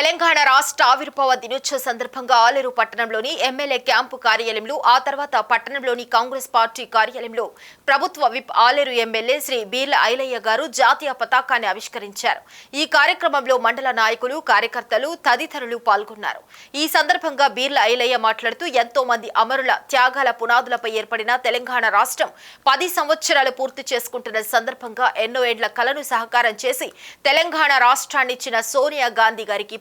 తెలంగాణ రాష్ట్ర ఆవిర్భావ దినోత్సవ సందర్భంగా ఆలేరు పట్టణంలోని ఎమ్మెల్యే క్యాంపు కార్యాలయంలో ఆ తర్వాత పట్టణంలోని కాంగ్రెస్ పార్టీ కార్యాలయంలో ప్రభుత్వ విప్ ఆలేరు ఎమ్మెల్యే శ్రీ బీర్ల ఐలయ్య గారు జాతీయ పతాకాన్ని ఆవిష్కరించారు. ఈ కార్యక్రమంలో మండల నాయకులు కార్యకర్తలు తదితరులు పాల్గొన్నారు. ఈ సందర్భంగా బీర్ల ఐలయ్య మాట్లాడుతూ ఎంతో మంది అమరుల త్యాగాల పునాదులపై ఏర్పడిన తెలంగాణ రాష్ట్రం పది సంవత్సరాలు పూర్తి చేసుకుంటున్న సందర్భంగా ఎన్నో ఏండ్ల కలను సహకారం చేసి తెలంగాణ రాష్ట్రాన్నిచ్చిన సోనియా గాంధీ గారికి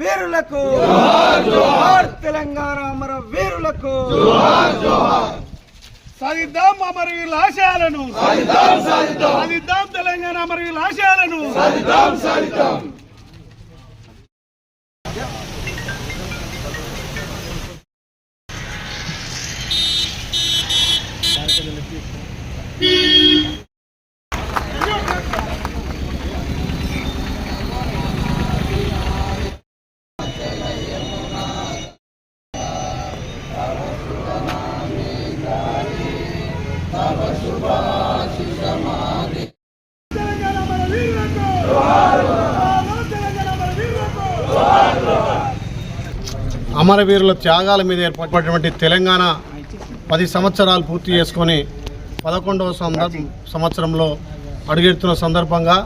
వీరులకు. తెలంగాణ అమర వీరులకు. సాధిద్దాం అమర వీరుల ఆశయాలను. సాధిద్దాం తెలంగాణ అమర వీరుల ఆశయాలను. అమరవీరుల త్యాగాల మీద ఏర్పడినటువంటి తెలంగాణ పది సంవత్సరాలు పూర్తి చేసుకొని పదకొండవ సందర్భ సంవత్సరంలో అడుగెడుతున్న సందర్భంగా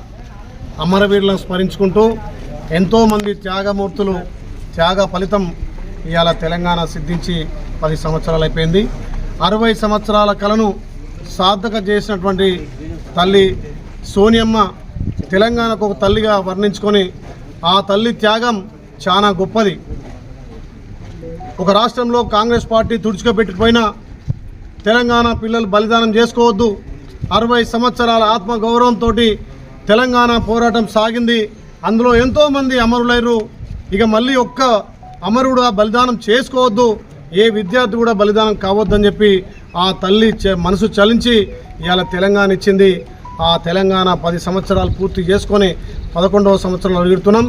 అమరవీరులను స్మరించుకుంటూ ఎంతోమంది త్యాగమూర్తులు త్యాగ ఫలితం ఇవాళ తెలంగాణ సిద్ధించి పది సంవత్సరాలు అయిపోయింది. అరవై సంవత్సరాల కలను సార్థక చేసినటువంటి తల్లి సోనియమ్మ తెలంగాణకు ఒక తల్లిగా వర్ణించుకొని ఆ తల్లి త్యాగం చాలా గొప్పది. ఒక రాష్ట్రంలో కాంగ్రెస్ పార్టీ తుడుచుకోబెట్టుకుపోయినా తెలంగాణ పిల్లలు బలిదానం చేసుకోవద్దు. అరవై సంవత్సరాల ఆత్మగౌరవంతో తెలంగాణ పోరాటం సాగింది. అందులో ఎంతోమంది అమరులైరు ఇక మళ్ళీ ఒక్క అమరుడు బలిదానం చేసుకోవద్దు. ఏ విద్యార్థి కూడా బలిదానం కావద్దని చెప్పి ఆ తల్లి చ- మనసు చలించి ఇవాళ తెలంగాణ ఇచ్చింది. ఆ తెలంగాణ పది సంవత్సరాలు పూర్తి చేసుకొని పదకొండవ సంవత్సరం అడుగుతున్నాం.